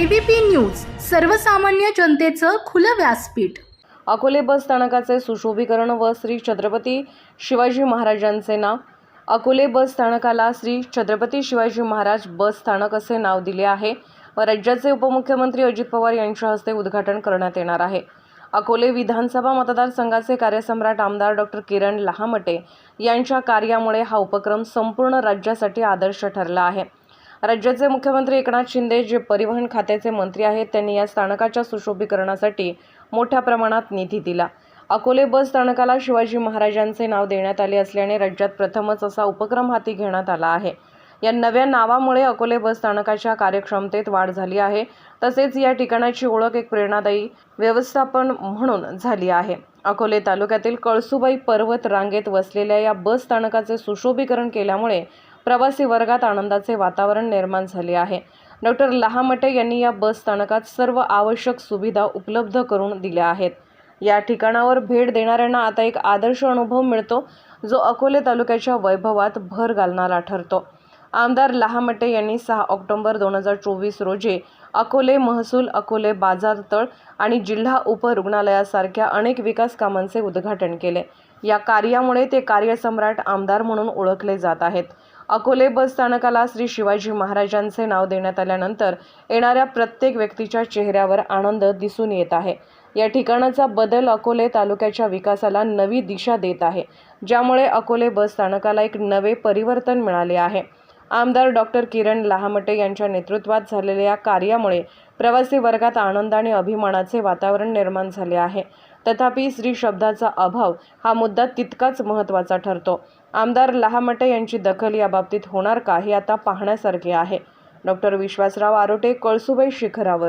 ABP news सर्वसामान्य जनतेचं खुलं व्यासपीठ. अकोले बस स्थानकाचे सुशोभीकरण व श्री छत्रपती शिवाजी महाराजांचे नाव. अकोले बस स्थानकाला श्री छत्रपती शिवाजी महाराज बस स्थानक असे नाव दिले आहे. व राज्याचे उपमुख्यमंत्री अजित पवार यांच्या हस्ते उद्घाटन करण्यात येणार आहे. अकोले विधानसभा मतदारसंघाचे कार्यसम्राट आमदार डॉक्टर किरण लहामटे यांच्या कार्यामुळे हा उपक्रम संपूर्ण राज्यासाठी आदर्श ठरला आहे. राज्याचे मुख्यमंत्री एकनाथ शिंदे जे परिवहन खात्याचे मंत्री आहेत त्यांनी या स्थानकाच्या सुशोभीकरणासाठी मोठ्या प्रमाणात निधी दिला. अकोले बस स्थानकाला शिवाजी महाराजांचे नाव देण्यात आले असल्याने राज्यात प्रथमच असा उपक्रम हाती घेण्यात आला आहे. या नव्या नावामुळे अकोले बस स्थानकाच्या कार्यक्षमतेत वाढ झाली आहे. तसेच या ठिकाणाची ओळख एक प्रेरणादायी व्यवस्थापन म्हणून झाली आहे. अकोले तालुक्यातील कळसुबाई पर्वत रांगेत वसलेल्या या बस स्थानकाचे सुशोभीकरण केल्यामुळे प्रवासी वर्गात आनंदाचे वातावरण निर्माण झाले आहे. डॉक्टर लहामटे यांनी या बस स्थानकात सर्व आवश्यक सुविधा उपलब्ध करून दिल्या आहेत. या ठिकाणावर भेट देणाऱ्यांना आता एक आदर्श अनुभव मिळतो जो अकोले तालुक्याच्या वैभवात भर घालणारा ठरतो. आमदार लहामटे यांनी सहा ऑक्टोबर दोन हजार चोवीस रोजी अकोले महसूल अकोले बाजारतळ आणि जिल्हा उपरुग्णालयासारख्या अनेक विकास कामांचे उद्घाटन केले. या कार्यामुळे ते कार्यसम्राट आमदार म्हणून ओळखले जात आहेत. अकोले बस स्थानकाला श्री शिवाजी महाराजांचे नाव देण्यात आल्यानंतर येणाऱ्या प्रत्येक व्यक्तीच्या चेहऱ्यावर आनंद दिसून येत आहे. या ठिकाणाचा बदल अकोले तालुक्याच्या विकासाला नवी दिशा देत आहे ज्यामुळे अकोले बस स्थानकाला एक नवे परिवर्तन मिळाले आहे. आमदार डॉक्टर किरण लहामटे यांच्या नेतृत्वात झालेल्या या कार्यामुळे प्रवासी वर्गात आनंद आणि अभिमानाचे वातावरण निर्माण झाले आहे. तथापि स्त्री शब्दाचा अभाव हा मुद्दा तितकाच महत्त्वाचा ठरतो. आमदार लहामटे यांची दखल याबाबतीत होणार का हे आता पाहण्यासारखे आहे. डॉक्टर विश्वासराव आरोटे कळसुबाई शिखरावरून.